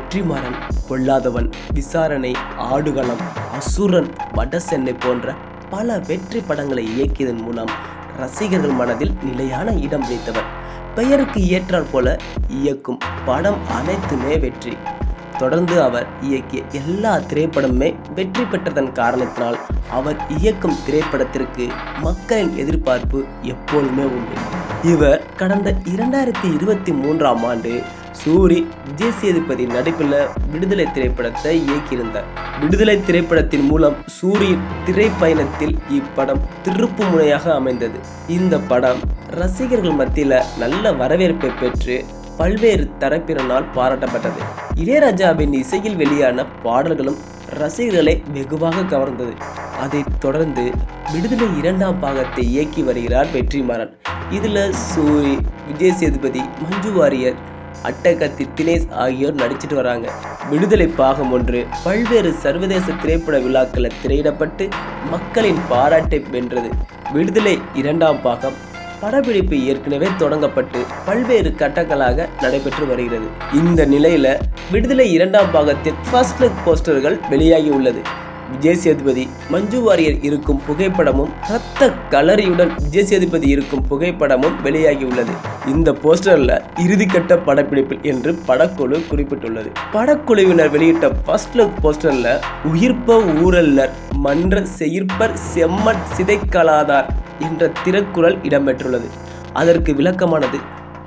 வெற்றிமாறன் பொல்லாதவன் விசாரணை ஆடுகளம் அசுரன் வடசென்னை போன்ற பல வெற்றி படங்களை இயக்கியதன் மூலம் ரசிகர்கள் மனதில் நிலையான இடம் பிடித்தவர். பெயருக்கு ஏற்றாற் போல இயக்கும் படம் அனைத்துமே வெற்றி. தொடர்ந்து அவர் இயக்கிய எல்லா திரைப்படமுமே வெற்றி பெற்றதன் காரணத்தினால் அவர் இயக்கும் திரைப்படத்திற்கு மக்களின் எதிர்பார்ப்பு எப்போதுமே உண்டு. இவர் கடந்த இரண்டாயிரத்தி இருபத்தி மூன்றாம் ஆண்டு சூரி விஜய் சேதுபதி நடிப்பில் விடுதலை திரைப்படத்தை இயக்கியிருந்தார். விடுதலை திரைப்படத்தின் மூலம் சூரியின் திரைப்பயணத்தில் இப்படம் திருப்பு முனையாக அமைந்தது. இந்த படம் ரசிகர்கள் மத்தியில் நல்ல வரவேற்பை பெற்று பல்வேறு தரப்பினரால் பாராட்டப்பட்டது. இளையராஜாவின் இசையில் வெளியான பாடல்களும் ரசிகர்களை வெகுவாக கவர்ந்தது. அதைத் தொடர்ந்து விடுதலை இரண்டாம் பாகத்தை இயக்கி வருகிறார் வெற்றிமாறன். இதில் சூரி விஜய் சேதுபதி மஞ்சு வாரியர் அட்டகத்தி தினேஷ் ஆகியோர் நடிச்சிட்டு வராங்க. விடுதலை பாகம் ஒன்று. பல்வேறு சர்வதேச திரைப்பட விழாக்களில் திரையிடப்பட்டு மக்களின் பாராட்டை வென்றது. விடுதலை இரண்டாம் பாகம். படப்பிடிப்பு ஏற்கனவே தொடங்கப்பட்டு பல்வேறு கட்டங்களாக நடைபெற்று வருகிறது. இந்த நிலையில விடுதலை இரண்டாம் பாகத்தின் ஃபர்ஸ்ட் லுக் போஸ்டர்கள் வெளியாகி உள்ளது. விஜய் சேதுபதி மஞ்சு வாரியர் இருக்கும் புகைப்படமும் ரத்த கலரியுடன் விஜய் சேதுபதி இருக்கும் புகைப்படமும் வெளியாகியுள்ளது. இந்த போஸ்டர்ல இறுதிக்கட்ட படப்பிடிப்பில் என்று படக்குழு குறிப்பிட்டுள்ளது. படக்குழுவினர் வெளியிட்ட ஃபர்ஸ்ட் லுக் போஸ்டர்ல உயிர்ப்ப ஊரல்லர் மன்ற செயிர்ப்பர் செம்மன் சிதைக்கலாதார் என்ற திறக்குறள் இடம்பெற்றுள்ளது. அதற்கு விளக்கமானது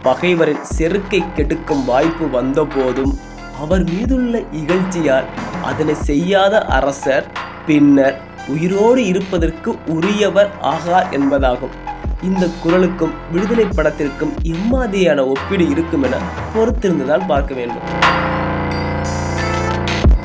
பகைவரின் செருக்கை கெடுக்கும் வாய்ப்பு வந்தபோதும் அவர் மீதுள்ள இகழ்ச்சியால் அதனை செய்யாத அரசர் பின்னர் உயிரோடு இருப்பதற்கு உரியவர் ஆகார் என்பதாகும். இந்த குரலுக்கும் விடுதலை படத்திற்கும் எம்மாதிரியான ஒப்பீடு இருக்கும் என பொறுத்திருந்துதான் பார்க்க வேண்டும்.